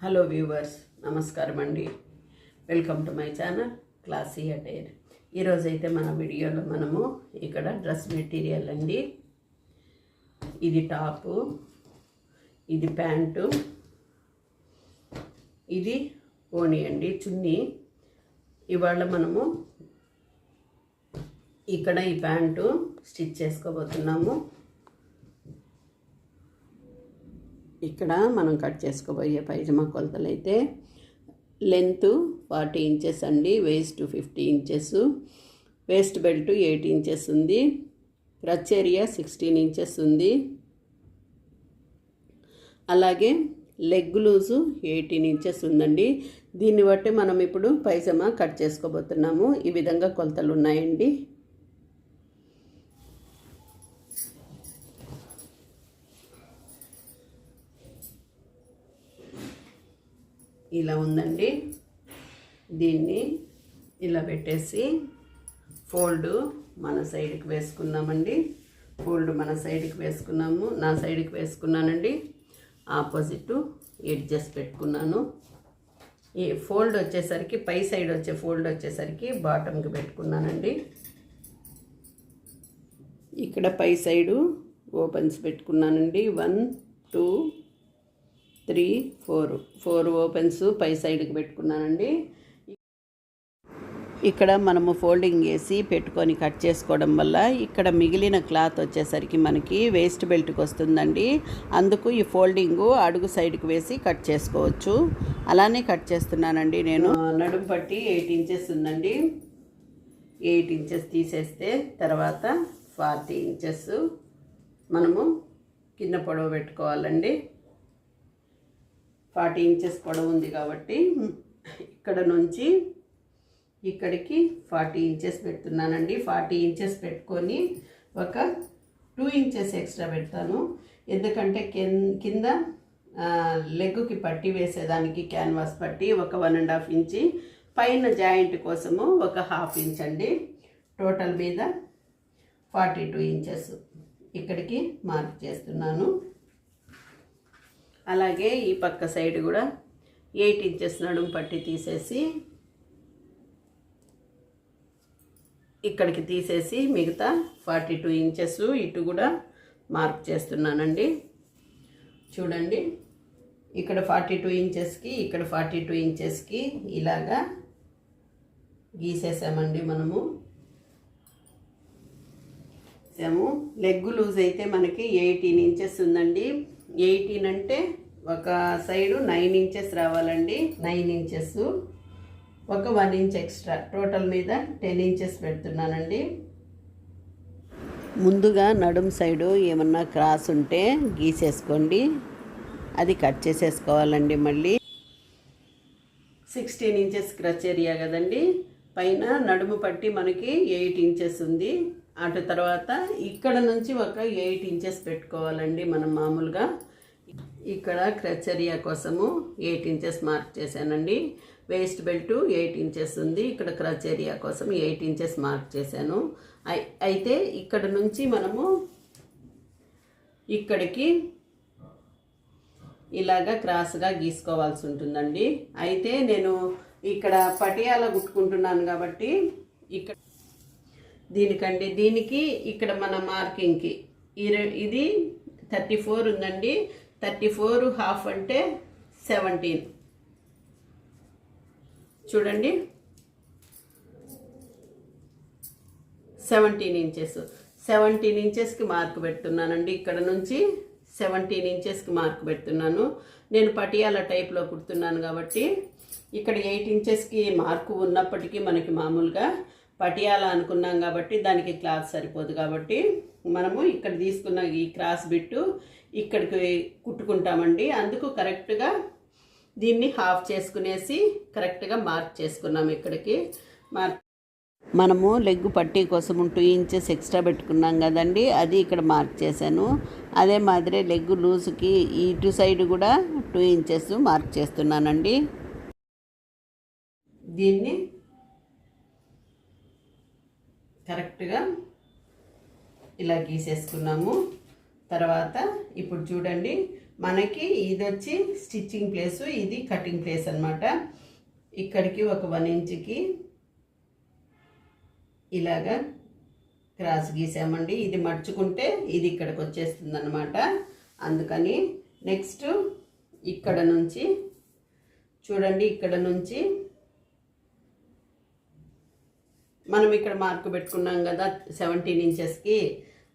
Hello viewers నమస్కారం అండి. Welcome to my channel classy attire. ఈరోజైతే మన వీడియోలో మనము ఇక్కడ డ్రెస్ మెటీరియల్ అండి. ఇది టాపు ఇది ప్యాంటు ఇది ఓణి అండి చున్నీ. ఇవాళ మనము ఇక్కడ ఈ ప్యాంటు స్టిచ్ చేసుకోబోతున్నాము. ఇక్కడ మనం కట్ చేసుకోబోయే పైజమా కొలతలు అయితే లెంత్ ఫార్టీ ఇంచెస్ అండి waist fifty inches. Waist belt eight inches ఉంది క్రచ్ ఏరియా సిక్స్టీన్ ఇంచెస్ ఉంది. అలాగే లెగ్ లూజు ఎయిటీన్ ఇంచెస్ ఉందండి. దీన్ని బట్టి మనం ఇప్పుడు పైజమా కట్ చేసుకోబోతున్నాము. ఈ విధంగా కొలతలు ఉన్నాయండి. ఇలా ఉందండి. దీన్ని ఇలా పెట్టేసి ఫోల్డ్ మన సైడ్కి వేసుకున్నామండి ఫోల్డ్ మన సైడ్కి వేసుకున్నాము. నా సైడ్కి వేసుకున్నానండి. ఆపోజిట్ ఎడ్జెస్ పెట్టుకున్నాను. ఈ ఫోల్డ్ వచ్చేసరికి పై సైడ్ వచ్చే ఫోల్డ్ వచ్చేసరికి బాటమ్కి పెట్టుకున్నానండి. ఇక్కడ పై సైడు ఓపెన్స్ పెట్టుకున్నానండి. One two three four. Four opens పై సైడ్కి పెట్టుకున్నానండి. ఇక్కడ మనము ఫోల్డింగ్ వేసి పెట్టుకొని కట్ చేసుకోవడం వల్ల ఇక్కడ మిగిలిన క్లాత్ వచ్చేసరికి మనకి వేస్ట్ బెల్ట్కి వస్తుందండి. అందుకు ఈ ఫోల్డింగు అడుగు సైడ్కి వేసి కట్ చేసుకోవచ్చు. అలానే కట్ చేస్తున్నానండి నేను. నడుము పట్టి ఎయిట్ ఇంచెస్ ఉందండి. ఎయిట్ ఇంచెస్ తీసేస్తే తర్వాత ఫార్టీ ఇంచెస్ మనము కింద పొడవ పెట్టుకోవాలండి. ఫార్టీ ఇంచెస్ పొడవు ఉంది కాబట్టి ఇక్కడ నుంచి ఇక్కడికి ఫార్టీ ఇంచెస్ పెడుతున్నానండి. ఫార్టీ ఇంచెస్ పెట్టుకొని ఒక టూ ఇంచెస్ ఎక్స్ట్రా పెడతాను. ఎందుకంటే కింద లెగ్కి పట్టి వేసేదానికి క్యాన్వాస్ పట్టి ఒక వన్ అండ్ హాఫ్ ఇంచి పైన జాయింట్ కోసము ఒక హాఫ్ ఇంచ్ అండి. టోటల్ మీద ఫార్టీ టూ ఇంచెస్ ఇక్కడికి మార్క్ చేస్తున్నాను. అలాగే ఈ పక్క సైడ్ కూడా ఎయిట్ ఇంచెస్ నడుము పట్టి తీసేసి ఇక్కడికి తీసేసి మిగతా ఫార్టీ టూ ఇంచెస్ ఇటు కూడా మార్క్ చేస్తున్నానండి. చూడండి. ఇక్కడ ఫార్టీ టూ ఇంచెస్కి ఇక్కడ ఫార్టీ టూ ఇంచెస్కి ఇలాగా గీసేసామండి మనము. సాము లెగ్ లూజ్ అయితే మనకి ఎయిటీన్ ఇంచెస్ ఉందండి. ఎయిటీన్ అంటే ఒక సైడు నైన్ ఇంచెస్ రావాలండి. నైన్ ఇంచెస్ ఒక వన్ ఇంచ్ ఎక్స్ట్రా టోటల్ మీద టెన్ ఇంచెస్ పెడుతున్నానండి. ముందుగా నడుం సైడు ఏమన్నా క్రాస్ ఉంటే గీసేసుకోండి. అది కట్ చేసేసుకోవాలండి మళ్ళీ. సిక్స్టీన్ ఇంచెస్ క్రచ్ ఏరియా కదండి. పైన నడుము పట్టి మనకి ఎయిట్ ఇంచెస్ ఉంది. అటు తర్వాత ఇక్కడ నుంచి ఒక ఎయిట్ ఇంచెస్ పెట్టుకోవాలండి మనం మామూలుగా. ఇక్కడ క్రచ్చరియా కోసము ఎయిట్ ఇంచెస్ మార్క్ చేశానండి. వేస్ట్ బెల్ట్ ఎయిట్ ఇంచెస్ ఉంది. ఇక్కడ క్రచ్చరియా కోసం ఎయిట్ ఇంచెస్ మార్క్ చేశాను. అయితే ఇక్కడ నుంచి మనము ఇక్కడికి ఇలాగా క్రాస్గా గీసుకోవాల్సి ఉంటుందండి. అయితే నేను ఇక్కడ పటియాల కుట్టుకుంటున్నాను కాబట్టి ఇక్కడ దీనికండి దీనికి ఇక్కడ మన మార్కింగ్కి. ఇది థర్టీ ఫోర్ ఉందండి. థర్టీ ఫోర్ హాఫ్ అంటే సెవెంటీన్. చూడండి. Seventeen inches. సెవెంటీన్ ఇంచెస్కి మార్క్ పెడుతున్నానండి. ఇక్కడ నుంచి సెవెంటీన్ ఇంచెస్కి మార్క్ పెడుతున్నాను. నేను పటియాల టైప్లో కుడుతున్నాను కాబట్టి ఇక్కడ ఎయిట్ ఇంచెస్కి మార్కు ఉన్నప్పటికీ మనకి మామూలుగా పటియాల అనుకున్నాం కాబట్టి దానికి క్లాత్ సరిపోదు కాబట్టి మనము ఇక్కడ తీసుకున్న ఈ క్రాస్ బిట్టు ఇక్కడికి కుట్టుకుంటామండి. అందుకు కరెక్ట్గా దీన్ని హాఫ్ చేసుకునేసి కరెక్ట్గా మార్క్ చేసుకున్నాం ఇక్కడికి. మార్క్ మనము లెగ్ పట్టీ కోసం టూ ఇంచెస్ ఎక్స్ట్రా పెట్టుకున్నాం కదండి. అది ఇక్కడ మార్క్ చేశాను. అదే మాదిరి లెగ్ లూజ్కి ఇటు సైడ్ కూడా టూ ఇంచెస్ మార్క్ చేస్తున్నానండి. దీన్ని కరెక్ట్గా ఇలా గీసేసుకున్నాము. తర్వాత ఇప్పుడు చూడండి మనకి ఇది వచ్చి స్టిచ్చింగ్ ప్లేసు ఇది కటింగ్ ప్లేస్ అనమాట ఇక్కడికి ఒక వన్ ఇంచ్కి ఇలాగా క్రాస్ గీసామండి. ఇది మడుచుకుంటే ఇది ఇక్కడికి వచ్చేస్తుంది అనమాట అందుకని నెక్స్ట్ ఇక్కడ నుంచి చూడండి ఇక్కడ నుంచి మనం ఇక్కడ మార్క్ పెట్టుకున్నాం కదా సెవెంటీన్ ఇంచెస్కి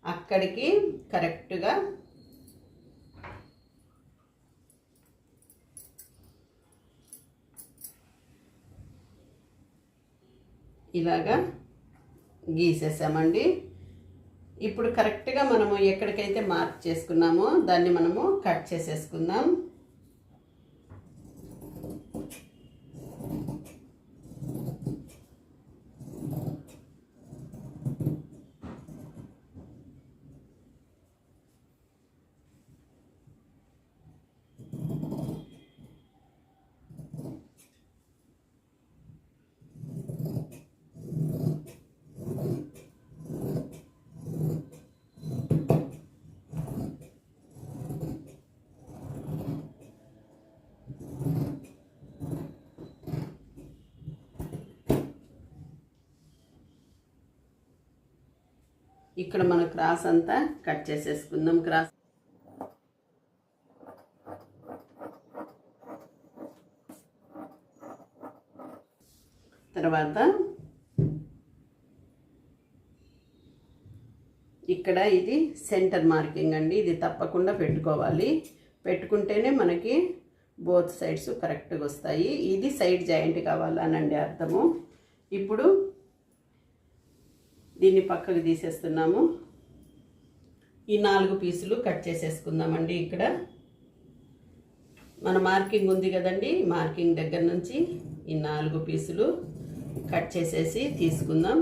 అక్కడికి కరెక్ట్గా ఇలాగా గీసేసామండి. ఇప్పుడు కరెక్ట్గా మనము ఎక్కడికైతే మార్క్ చేసుకున్నామో దాన్ని మనము కట్ చేసేసుకుందాం. ఇక్కడ మన క్రాస్ అంతా కట్ చేసేసుకుందాం. క్రాస్ తర్వాత ఇక్కడ ఇది సెంటర్ మార్కింగ్ అండి. ఇది తప్పకుండా పెట్టుకోవాలి. పెట్టుకుంటేనే మనకి బోత్ సైడ్స్ కరెక్ట్గా వస్తాయి. ఇది సైడ్ జాయింట్ కావాలనండి అర్థము. ఇప్పుడు దీన్ని పక్కకు తీసేస్తున్నాము. ఈ నాలుగు పీసులు కట్ చేసేసుకుందామండి ఇక్కడ. మన మార్కింగ్ ఉంది కదండి మార్కింగ్ దగ్గర నుంచి ఈ నాలుగు పీసులు కట్ చేసేసి తీసుకుందాం.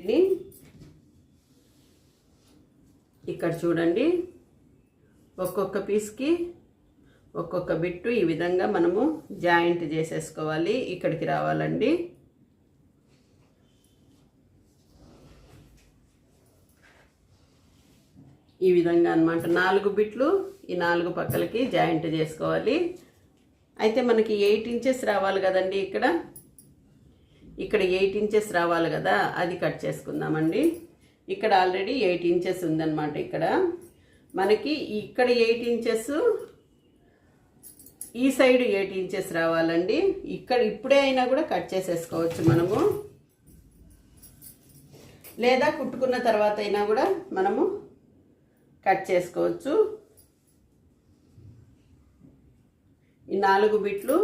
ఇది ఇక్కడ చూడండి ఒక్కొక్క పీస్కి ఒక్కొక్క బిట్టు ఈ విధంగా మనము జాయింట్ చేసేసుకోవాలి. ఇక్కడికి రావాలండి. ఈ విధంగా అనమాట నాలుగు బిట్లు ఈ నాలుగు పక్కలకి జాయింట్ చేసుకోవాలి. అయితే మనకి ఎయిట్ ఇంచెస్ రావాలి కదండి ఇక్కడ? ఇక్కడ ఎయిట్ ఇంచెస్ రావాలి కదా? అది కట్ చేసుకుందామండి. ఇక్కడ ఆల్రెడీ ఎయిట్ ఇంచెస్ ఉందన్నమాట ఇక్కడ. మనకి ఇక్కడ ఎయిట్ ఇంచెస్ ఈ సైడ్ ఎయిట్ ఇంచెస్ రావాలండి. ఇక్కడ ఇప్పుడే అయినా కూడా కట్ చేసేసుకోవచ్చు మనము. లేదా కుట్టుకున్న తర్వాత అయినా కూడా మనము కట్ చేసుకోవచ్చు. ఈ నాలుగు బిట్లు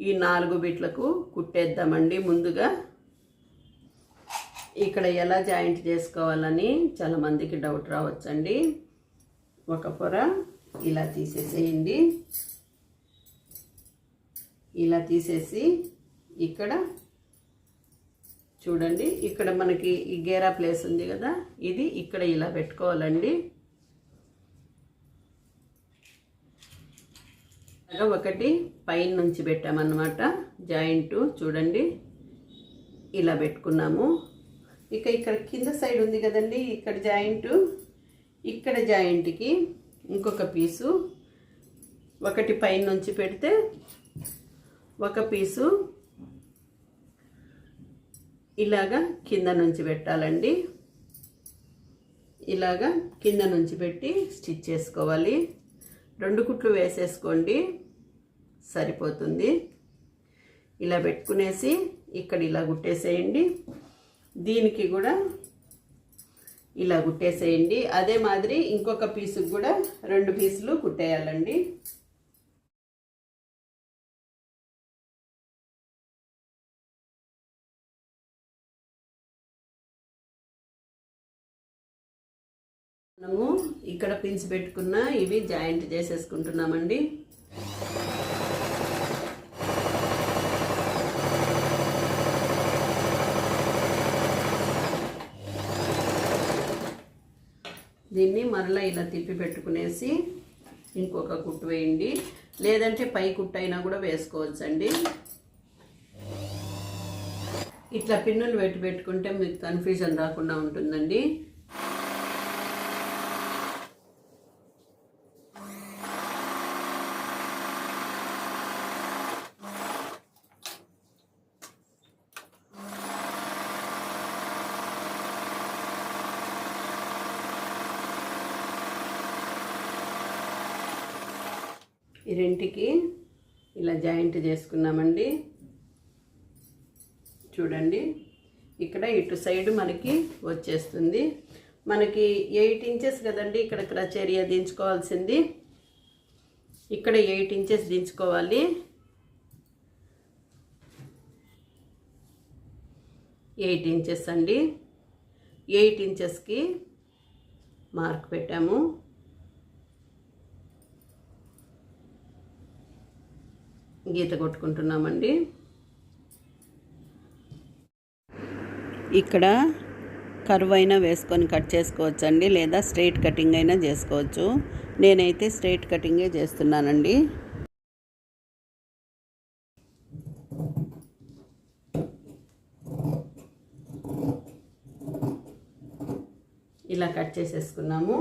ఈ నాలుగు బిట్లకు కుట్టేద్దామండి ముందుగా. ఇక్కడ ఎలా జాయింట్ చేసుకోవాలని చాలా మందికి డౌట్ రావచ్చండి. ఒక పొర ఇలా తీసేసేయండి. ఇలా తీసేసి ఇక్కడ చూడండి ఇక్కడ మనకి ఈ గేరా ప్లేస్ ఉంది కదా ఇది ఇక్కడ ఇలా పెట్టుకోవాలండి. ఒకటి పైన నుంచి పెట్టామన్నమాట జాయింట్ చూడండి ఇలా పెట్టుకున్నాము. ఇక ఇక్కడ కింద సైడ్ ఉంది కదండి ఇక్కడ జాయింట్ ఇక్కడ జాయింట్కి ఇంకొక పీసు. ఒకటి పైన నుంచి పెడితే ఒక పీసు ఇలాగా కింద నుంచి పెట్టాలండి. ఇలాగా కింద నుంచి పెట్టి స్టిచ్ చేసుకోవాలి. రెండు కుట్లు వేసేసుకోండి. సరిపోతుంది. ఇలా పెట్టుకునేసి ఇక్కడ ఇలా గుట్టేసేయండి. దీనికి కూడా ఇలా కుట్టేసేయండి అదే మాదిరి ఇంకొక పీసుకు కూడా రెండు పీసులు కుట్టేయాలండి. మనము ఇక్కడ పించి పెట్టుకున్న ఇవి జాయింట్ చేసేసుకుంటున్నామండి. దీన్ని మరలా ఇలా తిప్పి పెట్టుకునేసి ఇంకొక కుట్టు వేయండి. లేదంటే పై కుట్టు అయినా కూడా వేసుకోవచ్చండి. ఇట్లా పిన్నులు పెట్టి పెట్టుకుంటే మీకు కన్ఫ్యూజన్ రాకుండా ఉంటుందండి. ఈ ఇలా జాయింట్ చేసుకున్నామండి. చూడండి. ఇక్కడ ఇటు సైడ్ మనకి వచ్చేస్తుంది. మనకి ఎయిట్ ఇంచెస్ కదండి ఇక్కడ క్రచేరియా దించుకోవాల్సింది. ఇక్కడ ఎయిట్ ఇంచెస్ దించుకోవాలి. ఎయిట్ ఇంచెస్ అండి. ఎయిట్ ఇంచెస్కి మార్క్ పెట్టాము. గీత కొట్టుకుంటున్నామండి. ఇక్కడ కర్వ్ అయినా వేసుకొని కట్ చేసుకోవచ్చు అండి లేదా స్ట్రైట్ కటింగ్ అయినా చేసుకోవచ్చు. నేనైతే స్ట్రైట్ కటింగే చేస్తున్నానండి. ఇలా కట్ చేసేసుకున్నాము.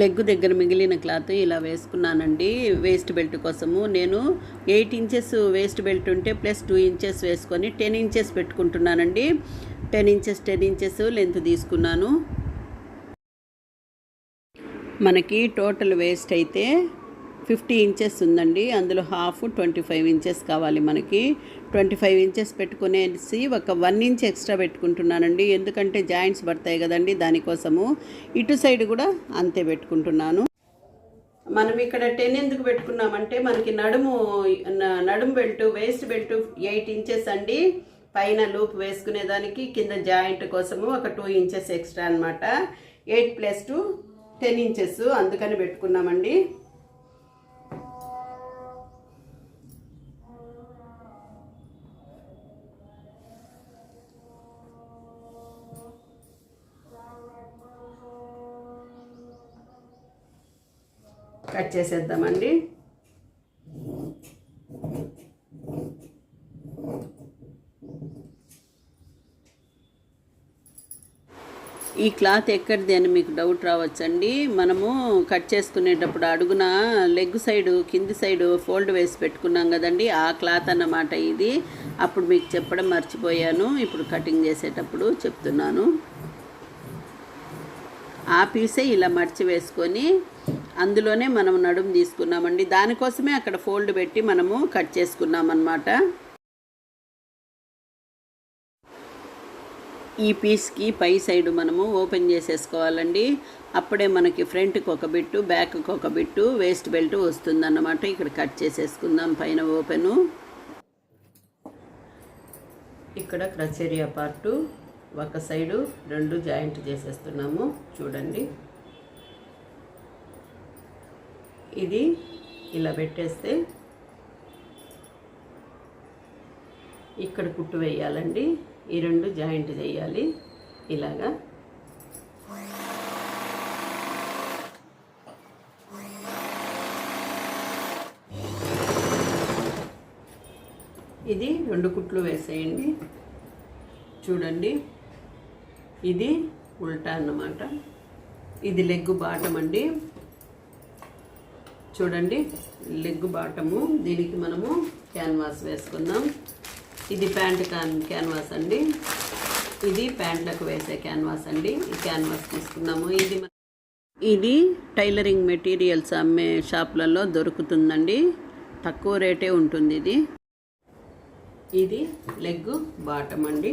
లెగ్ దగ్గర మిగిలిన క్లాత్ ఇలా వేసుకున్నానండి వేస్ట్ బెల్ట్ కోసము. నేను ఎయిట్ ఇంచెస్ వేస్ట్ బెల్ట్ ఉంటే ప్లస్ టూ ఇంచెస్ వేసుకొని ten inches పెట్టుకుంటున్నానండి. Ten inches ten inches length తీసుకున్నాను. మనకి టోటల్ వేస్ట్ అయితే ఫిఫ్టీ ఇంచెస్ ఉందండి. అందులో హాఫ్ ట్వంటీ ఫైవ్ ఇంచెస్ కావాలి మనకి. ట్వంటీ ఫైవ్ ఇంచెస్ పెట్టుకునేసి ఒక వన్ ఇంచ్ ఎక్స్ట్రా పెట్టుకుంటున్నానండి. ఎందుకంటే జాయింట్స్ పడతాయి కదండి దానికోసము. ఇటు సైడ్ కూడా అంతే పెట్టుకుంటున్నాను. మనం ఇక్కడ టెన్ ఎందుకు పెట్టుకున్నామంటే మనకి నడుము న- నడుము belt waist belt eight inches అండి. పైన లూప్ వేసుకునేదానికి కింద జాయింట్ కోసము ఒక టూ ఇంచెస్ ఎక్స్ట్రా అనమాట eight plus two ten inches అందుకని పెట్టుకున్నామండి. కట్ చేసేద్దామండి. ఈ క్లాత్ ఎక్కడిది అని మీకు డౌట్ రావచ్చండి. మనము కట్ చేసుకునేటప్పుడు అడుగున లెగ్ సైడు కింది సైడు ఫోల్డ్ వేసి పెట్టుకున్నాం కదండి. ఆ క్లాత్ అన్నమాట ఇది. అప్పుడు మీకు చెప్పడం మర్చిపోయాను. ఇప్పుడు కటింగ్ చేసేటప్పుడు చెప్తున్నాను. ఆ పీసే ఇలా మడిచి వేసుకొని అందులోనే మనం నడుము తీసుకున్నామండి. దానికోసమే అక్కడ ఫోల్డ్ పెట్టి మనము కట్ చేసుకున్నాం అన్నమాట ఈ పీస్కి పై సైడ్ మనము ఓపెన్ చేసేసుకోవాలండి. అప్పుడే మనకి ఫ్రంట్కి ఒక బిట్టు బ్యాక్కి ఒక బిట్టు వేస్ట్ బెల్ట్ వస్తుందన్నమాట. ఇక్కడ కట్ చేసేసుకుందాం పైన ఓపెను. ఇక్కడ క్రచేరియా పార్టు ఒక సైడు రెండు జాయింట్ చేసేస్తున్నాము. చూడండి. ఇది ఇలా పెట్టేస్తే ఇక్కడ కుట్టు వేయాలండి. ఈ రెండు జాయింట్ చేయాలి. ఇలాగా. ఇది రెండు కుట్లు వేసేయండి. చూడండి. ఇది ఉల్టా అన్నమాట. ఇది లెగ్ బాటం అండి. చూడండి లెగ్ బాటము దీనికి మనము క్యాన్వాస్ వేసుకుందాం. ఇది ప్యాంట్ కాన్ క్యాన్వాస్ అండి. ఇది ప్యాంట్లకు వేసే క్యాన్వాస్ అండి. ఈ క్యాన్వాస్ తీసుకున్నాము. ఇది ఇది టైలరింగ్ మెటీరియల్స్ అమ్మే షాప్లలో దొరుకుతుందండి. తక్కువ రేటే ఉంటుంది ఇది. ఇది లెగ్ బాటం అండి.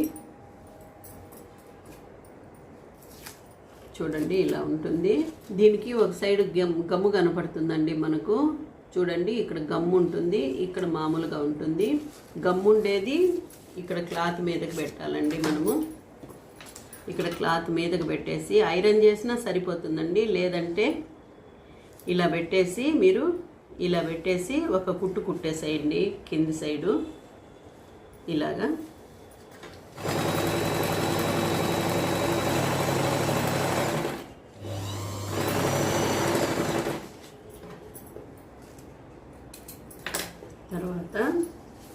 చూడండి ఇలా ఉంటుంది. దీనికి ఒక సైడ్ గమ్ గమ్ము కనపడుతుందండి మనకు. చూడండి ఇక్కడ గమ్ము ఉంటుంది ఇక్కడ మామూలుగా ఉంటుంది. గమ్ము ఉండేది ఇక్కడ క్లాత్ మీదకి పెట్టాలండి మనము. ఇక్కడ క్లాత్ మీదకి పెట్టేసి ఐరన్ చేసినా సరిపోతుందండి. లేదంటే ఇలా పెట్టేసి మీరు ఇలా పెట్టేసి ఒక కుట్టు కుట్టేసేయండి కింది సైడు. ఇలాగా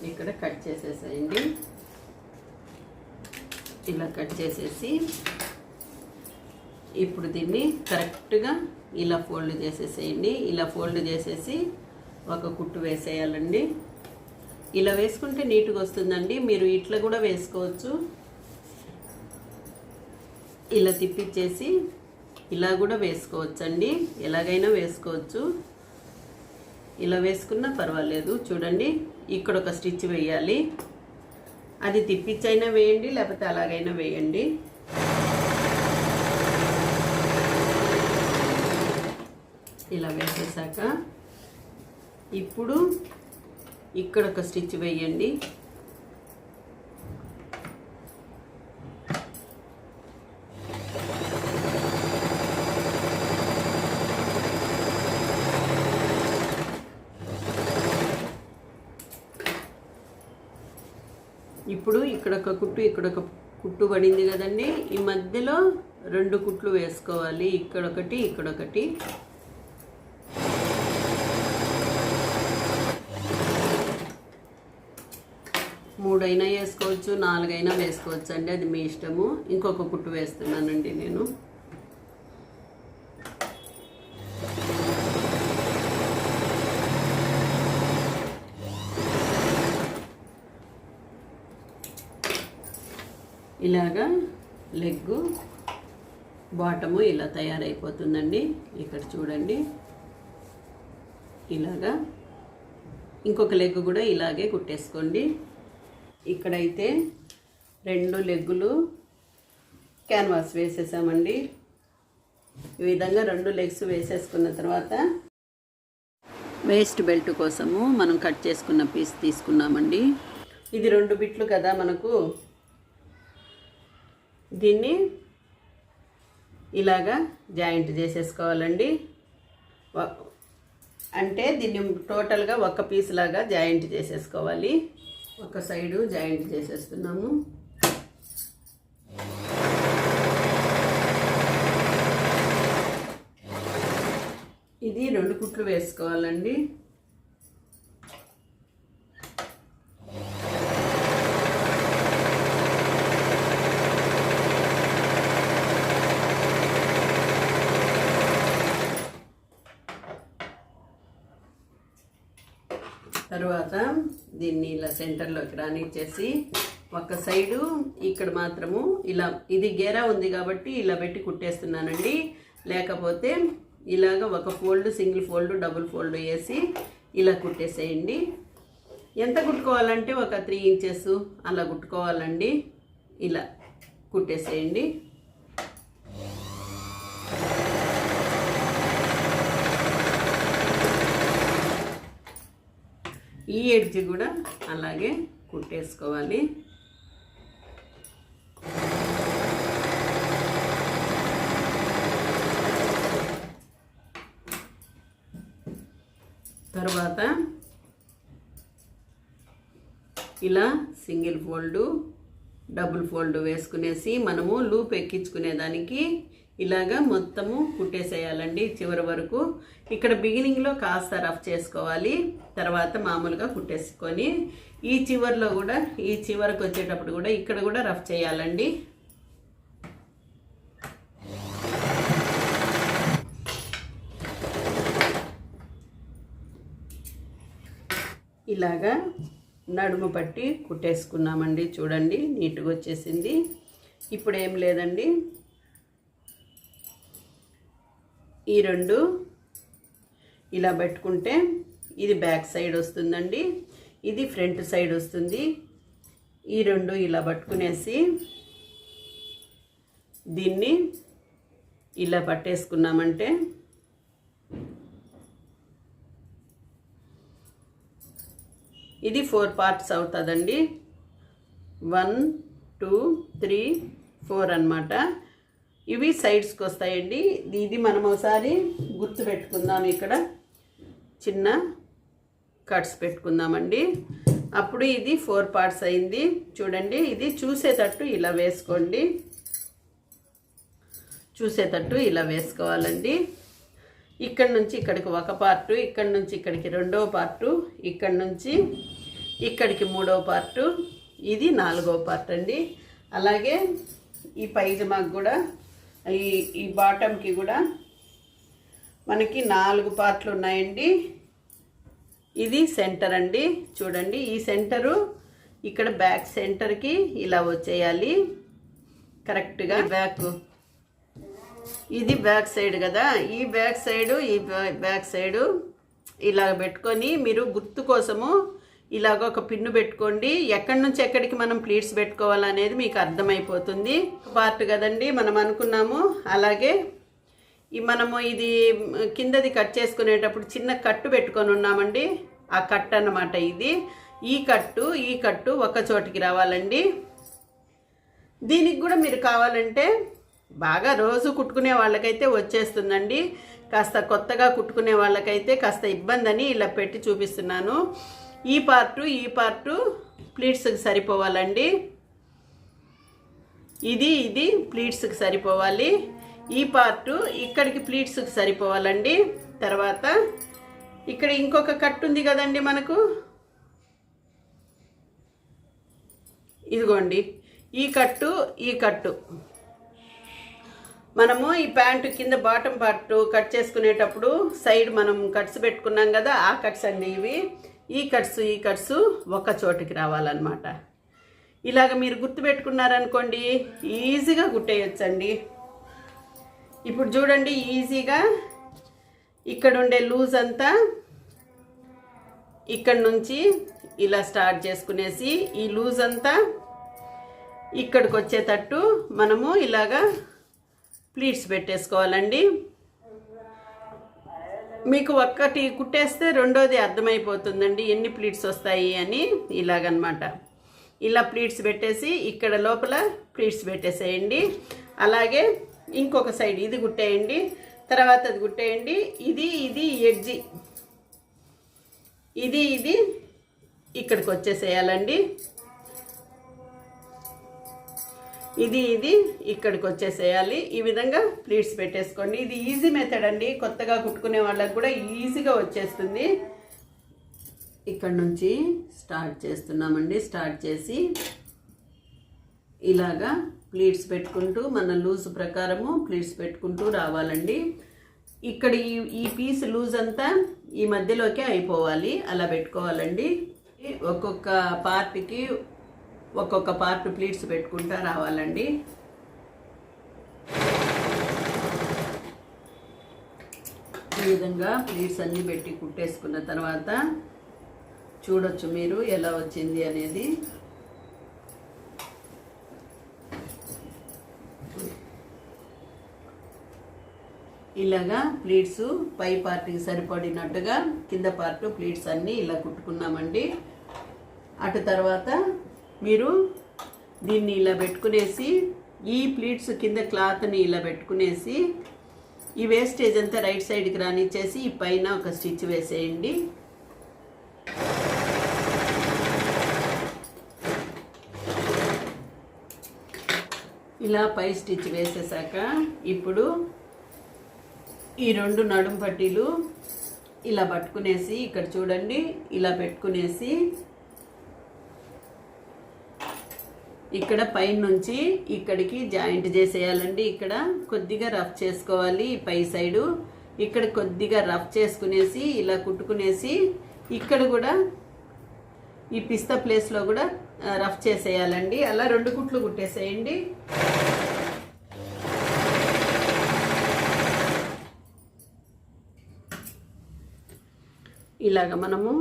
ఇక్కడ కట్ చేసేసేయండి. ఇలా కట్ చేసేసి ఇప్పుడు దీన్ని కరెక్ట్గా ఇలా ఫోల్డ్ చేసేసేయండి. ఇలా ఫోల్డ్ చేసేసి ఒక కుట్టు వేసేయాలండి. ఇలా వేసుకుంటే నీట్గా వస్తుందండి. మీరు ఇట్లా కూడా వేసుకోవచ్చు. ఇలా తిప్పిచ్చేసి ఇలా కూడా వేసుకోవచ్చండి. ఎలాగైనా వేసుకోవచ్చు. ఇలా వేసుకున్నా పర్వాలేదు. చూడండి. ఇక్కడ ఒక స్టిచ్ వేయాలి. అది తిప్పిచ్చైనా వేయండి లేకపోతే అలాగైనా వేయండి. ఇలా వేసేసాక ఇప్పుడు ఇక్కడ ఒక స్టిచ్ వేయండి ఇప్పుడు ఇక్కడ ఒక కుట్టు ఇక్కడ ఒక కుట్టు పడింది కదండి. ఈ మధ్యలో రెండు కుట్లు వేసుకోవాలి. ఇక్కడొకటి ఇక్కడొకటి. మూడైనా వేసుకోవచ్చు నాలుగైనా వేసుకోవచ్చు అండి అది మీ ఇష్టము. ఇంకొక కుట్టు వేస్తున్నానండి నేను. ఇలాగా లెగ్గు బాటము ఇలా తయారైపోతుందండి. ఇక్కడ చూడండి. ఇలాగా. ఇంకొక లెగ్ కూడా ఇలాగే కుట్టేసుకోండి. ఇక్కడైతే రెండు లెగ్గులు క్యాన్వాస్ వేసేసామండి. ఈ విధంగా రెండు లెగ్స్ వేసేసుకున్న తర్వాత వేస్ట్ బెల్ట్ కోసము మనం కట్ చేసుకున్న పీస్ తీసుకున్నామండి. ఇది రెండు బిట్లు కదా మనకు. దీన్ని ఇలాగా జాయింట్ చేసేసుకోవాలండి. అంటే దీన్ని టోటల్గా ఒక పీస్ లాగా జాయింట్ చేసేసుకోవాలి. ఒక సైడు జాయింట్ చేసేస్తున్నాము. ఇది రెండు కుట్లు వేసుకోవాలండి తర్వాత దీన్ని ఇలా సెంటర్లోకి రానిచ్చేసి ఒక సైడు ఇక్కడ మాత్రము ఇలా ఇది గేరా ఉంది కాబట్టి ఇలా పెట్టి కుట్టేస్తున్నానండి. లేకపోతే ఇలాగ ఒక fold single fold double fold వేసి ఇలా కుట్టేసేయండి. ఎంత కుట్టుకోవాలంటే ఒక త్రీ ఇంచెస్ అలా కుట్టుకోవాలండి. ఇలా కుట్టేసేయండి. ఈ ఎడ్జ్ కూడా అలాగే కుట్టేసుకోవాలి. తర్వాత ఇలా సింగిల్ ఫోల్డు డబుల్ ఫోల్డ్ వేసుకునేసి మనము లూప్ ఎక్కించుకునేదానికి ఇలాగా మొత్తము కుట్టేసేయాలండి చివరి వరకు. ఇక్కడ బిగినింగ్లో కాస్త రఫ్ చేసుకోవాలి. తర్వాత మామూలుగా కుట్టేసుకొని ఈ చివరిలో కూడా ఈ చివరికి వచ్చేటప్పుడు కూడా ఇక్కడ కూడా రఫ్ చేయాలండి. ఇలాగా నడుము పట్టి కుట్టేసుకున్నామండి. చూడండి నీట్గా వచ్చేసింది. ఇప్పుడు ఏం లేదండి. ఈ రెండు ఇలా పెట్టుకుంటే ఇది బ్యాక్ సైడ్ వస్తుందండి. ఇది ఫ్రంట్ సైడ్ వస్తుంది. ఈ రెండు ఇలా పట్టుకునేసి దీన్ని ఇలా పట్టేసుకున్నామంటే ఇది ఫోర్ పార్ట్స్ అవుతుందండి. వన్ టూ త్రీ ఫోర్ అన్నమాట. ఇవి సైడ్స్కి వస్తాయండి. ఇది మనం ఒకసారి గుర్తు పెట్టుకుందాం ఇక్కడ. చిన్న కట్స్ పెట్టుకుందామండి. అప్పుడు ఇది ఫోర్ పార్ట్స్ అయింది. చూడండి ఇది చూసేటట్టు ఇలా వేసుకోండి. చూసేటట్టు ఇలా వేసుకోవాలండి. ఇక్కడ నుంచి ఇక్కడికి ఒక పార్టు ఇక్కడ నుంచి ఇక్కడికి రెండో పార్టు ఇక్కడ నుంచి ఇక్కడికి మూడో పార్టు. ఇది నాలుగో పార్ట్ అండి. అలాగే ఈ పైజమాకు కూడా ఈ ఈ బాటంకి కూడా మనకి నాలుగు పార్ట్లు ఉన్నాయండి. ఇది సెంటర్ అండి. చూడండి ఈ సెంటరు ఇక్కడ బ్యాక్ సెంటర్కి ఇలా వచ్చేయాలి. కరెక్ట్గా బ్యాక్ ఇది బ్యాక్ సైడ్ కదా. ఈ బ్యాక్ సైడు ఈ బ్యా- బ్యాక్ సైడు ఇలా పెట్టుకొని మీరు గుర్తు కోసము ఇలాగ ఒక పిన్ను పెట్టుకోండి. ఎక్కడి నుంచి ఎక్కడికి మనం ప్లీట్స్ పెట్టుకోవాలనేది మీకు అర్థమైపోతుంది. పార్ట్ కదండి మనం అనుకున్నాము. అలాగే ఈ మనము ఇది కిందది కట్ చేసుకునేటప్పుడు చిన్న కట్టు పెట్టుకొని ఉన్నామండి. ఆ కట్ అన్నమాట ఇది. ఈ కట్టు ఈ కట్టు ఒక చోటికి రావాలండి. దీనికి కూడా మీరు కావాలంటే బాగా రోజు కుట్టుకునే వాళ్ళకైతే వచ్చేస్తుందండి. కాస్త కొత్తగా కుట్టుకునే వాళ్ళకైతే కాస్త ఇబ్బంది అని ఇలా పెట్టి చూపిస్తున్నాను. ఈ పార్టు ఈ పార్టు ప్లీట్స్కి సరిపోవాలండి. ఇది ఇది ప్లీట్స్కి సరిపోవాలి. ఈ పార్టు ఇక్కడికి ప్లీట్స్కి సరిపోవాలండి. తర్వాత ఇక్కడ ఇంకొక కట్ ఉంది కదండి మనకు. ఇదిగోండి. ఈ కట్టు ఈ కట్టు మనము ఈ ప్యాంటు కింద బాటం పార్ట్ కట్ చేసుకునేటప్పుడు సైడ్ మనం కట్స్ పెట్టుకున్నాం కదా ఆ కట్స్ అండి ఇవి. ఈ కట్స్ ఈ కట్స్ ఒక చోటికి రావాలన్నమాట. ఇలాగ మీరు గుర్తుపెట్టుకున్నారనుకోండి ఈజీగా గుట్టేయచ్చండి. ఇప్పుడు చూడండి ఈజీగా ఇక్కడ ఉండే లూజ్ అంతా ఇక్కడ నుంచి ఇలా స్టార్ట్ చేసుకునేసి ఈ లూజ్ అంతా ఇక్కడికి వచ్చేటట్టు మనము ఇలాగా ప్లీట్స్ పెట్టేసుకోవాలండి. మీకు ఒక్కటి కుట్టేస్తే రెండోది అర్థమైపోతుందండి ఎన్ని ప్లీట్స్ వస్తాయి అని ఇలాగనమాట. ఇలా ప్లీట్స్ పెట్టేసి ఇక్కడ లోపల ప్లీట్స్ పెట్టేసేయండి. అలాగే ఇంకొక సైడ్ ఇది కుట్టేయండి తర్వాత అది కుట్టేయండి. ఇది ఇది ఎడ్జి ఇది ఇది ఇక్కడికి వచ్చేసేయాలండి. ఇది ఇది ఇక్కడికి వచ్చేసేయాలి. ఈ విధంగా ప్లీట్స్ పెట్టేసుకోండి. ఇది ఈజీ మెథడ్ అండి. కొత్తగా కుట్టుకునే వాళ్ళకి కూడా ఈజీగా వచ్చేస్తుంది. ఇక్కడ నుంచి స్టార్ట్ చేస్తున్నామండి. స్టార్ట్ చేసి ఇలాగా ప్లీట్స్ పెట్టుకుంటూ మన లూజ్ ప్రకారము ప్లీట్స్ పెట్టుకుంటూ రావాలండి. ఇక్కడ ఈ ఈ పీస్ లూజ్ అంతా ఈ మధ్యలోకే అయిపోవాలి. అలా పెట్టుకోవాలండి. ఒక్కొక్క పార్ట్కి ఒక్కొక్క పార్ట్ ప్లీట్స్ పెట్టుకుంటా రావాలండి. ఈ విధంగా ప్లీట్స్ అన్నీ పెట్టి కుట్టేసుకున్న తర్వాత చూడొచ్చు మీరు ఎలా వచ్చింది అనేది. ఇలాగా ప్లీట్స్ పై పార్ట్కి సరిపడినట్టుగా కింద పార్ట్ ప్లీట్స్ అన్నీ ఇలా కుట్టుకున్నామండి. అటు తర్వాత మీరు దీన్ని ఇలా పెట్టుకునేసి ఈ ప్లీట్స్ కింద క్లాత్ని ఇలా పెట్టుకునేసి ఈ వేస్టేజ్ అంతా రైట్ సైడ్కి రానిచ్చేసి ఈ పైన ఒక స్టిచ్ వేసేయండి. ఇలా పై స్టిచ్ వేసేసాక ఇప్పుడు ఈ రెండు నడుం పట్టీలు ఇలా పట్టుకునేసి ఇక్కడ చూడండి ఇలా పెట్టుకునేసి ఇక్కడ పైన నుంచి ఇక్కడికి జాయింట్ చేసేయాలండి. ఇక్కడ కొద్దిగా రఫ్ చేసుకోవాలి పై సైడు. ఇక్కడ కొద్దిగా రఫ్ చేసుకునేసి ఇలా కుట్టుకునేసి ఇక్కడ కూడా ఈ పిస్తా ప్లేస్లో కూడా రఫ్ చేసేయాలండి. అలా రెండు కుట్లు కుట్టేసేయండి. ఇలాగ మనము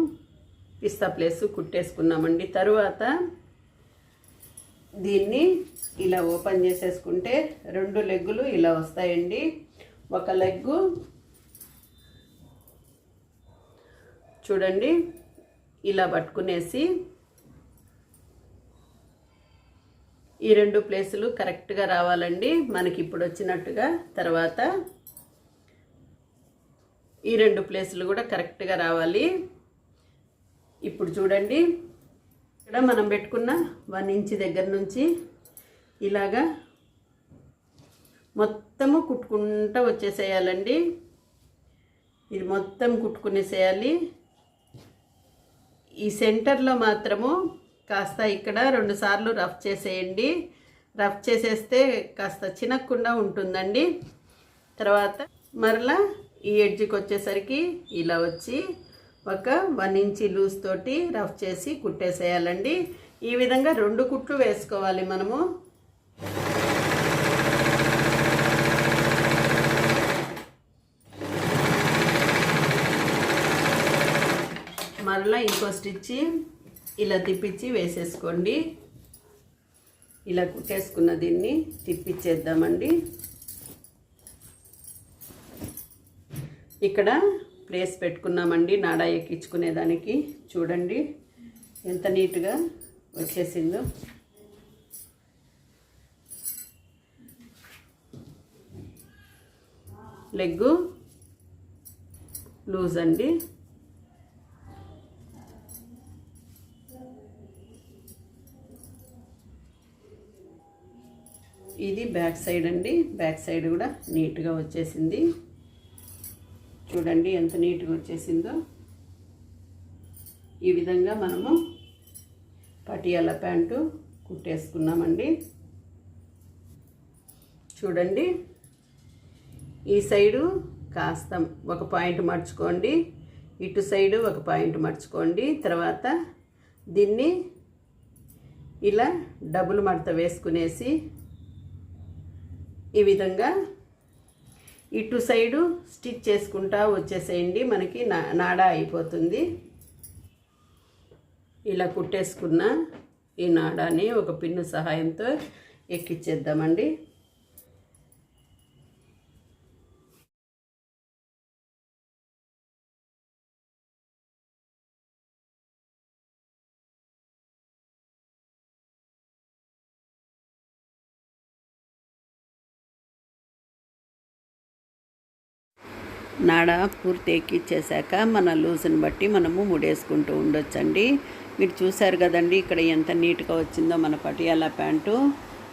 పిస్తా ప్లేస్ కుట్టేసుకున్నామండి. తరువాత దీన్ని ఇలా ఓపెన్ చేసేసుకుంటే రెండు లెగ్గులు ఇలా వస్తాయండి. ఒక లెగ్గు చూడండి ఇలా పట్టుకునేసి ఈ రెండు ప్లేసులు కరెక్ట్గా రావాలండి. మనకి ఇప్పుడు వచ్చినట్టుగా తర్వాత ఈ రెండు ప్లేసులు కూడా కరెక్ట్గా రావాలి. ఇప్పుడు చూడండి ఇక్కడ మనం పెట్టుకున్న వన్ ఇంచ్ దగ్గర నుంచి ఇలాగా మొత్తము కుట్టుకుంటూ వచ్చేసేయాలండి. ఇది మొత్తం కుట్టుకునేసేయాలి. ఈ సెంటర్లో మాత్రము కాస్త ఇక్కడ రెండుసార్లు రఫ్ చేసేయండి. రఫ్ చేసేస్తే కాస్త చినక్కుండా ఉంటుందండి. తర్వాత మరలా ఈ ఎడ్జ్కి వచ్చేసరికి ఇలా వచ్చి ఒక వన్ ఇంచి లూజ్ తోటి రఫ్ చేసి కుట్టేసేయాలండి. ఈ విధంగా రెండు కుట్లు వేసుకోవాలి మనము. మరలా ఇంకో స్టిచ్ ఇలా తిప్పించి వేసేసుకోండి. ఇలా కుట్టేసుకున్న దీన్ని తిప్పించేద్దామండి. ఇక్కడ ప్లేస్ పెట్టుకున్నామండి. నాడా ఎక్కించుకునేదానికి. చూడండి. ఎంత నీట్గా వచ్చేసిందో. లెగ్గు లూజ్ అండి. ఇది బ్యాక్ సైడ్ అండి. బ్యాక్ సైడ్ కూడా నీట్గా వచ్చేసింది. చూడండి ఎంత నీట్గా వచ్చేసిందో. ఈ విధంగా మనము పటియాల ప్యాంటు కుట్టేసుకున్నామండి. చూడండి ఈ సైడు కాస్త ఒక పాయింట్ మర్చుకోండి ఇటు సైడు ఒక పాయింట్ మర్చుకోండి తర్వాత దీన్ని ఇలా డబుల్ మడత వేసుకునేసి ఈ విధంగా ఇటు సైడు స్టిచ్ చేసుకుంటా వచ్చేసేయండి. మనకి నా నాడా అయిపోతుంది. ఇలా కుట్టేసుకున్న ఈ నాడాని ఒక పిన్ను సహాయంతో ఎక్కిచ్చేద్దామండి. నాడ పూర్తి ఎక్కిచ్చేసాక మన లూజ్ని బట్టి మనము ముడేసుకుంటూ ఉండొచ్చండి. మీరు చూసారు కదండి ఇక్కడ ఎంత నీట్గా వచ్చిందో మన పటియాలా ప్యాంటు.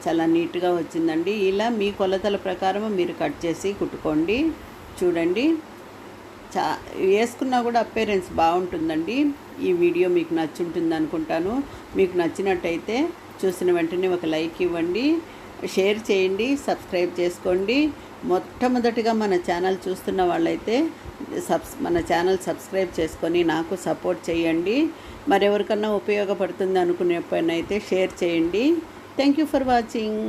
చాలా నీట్గా వచ్చిందండి. ఇలా మీ కొలతల ప్రకారం మీరు కట్ చేసి కుట్టుకోండి. చూడండి. చా వేసుకున్నా కూడా అపేరెన్స్ బాగుంటుందండి. ఈ వీడియో మీకు నచ్చుంటుంది అనుకుంటాను. మీకు నచ్చినట్టయితే చూసిన వెంటనే ఒక లైక్ ఇవ్వండి. షేర్ చేయండి. సబ్స్క్రైబ్ చేసుకోండి. మొట్టమొదటిగా మన ఛానల్ చూస్తున్న వాళ్ళైతే సబ్స్ మన ఛానల్ సబ్స్క్రైబ్ చేసుకొని నాకు సపోర్ట్ చేయండి. మరెవరికన్నా ఉపయోగపడుతుంది అనుకునే పైన అయితే షేర్ చేయండి. Thank you for watching.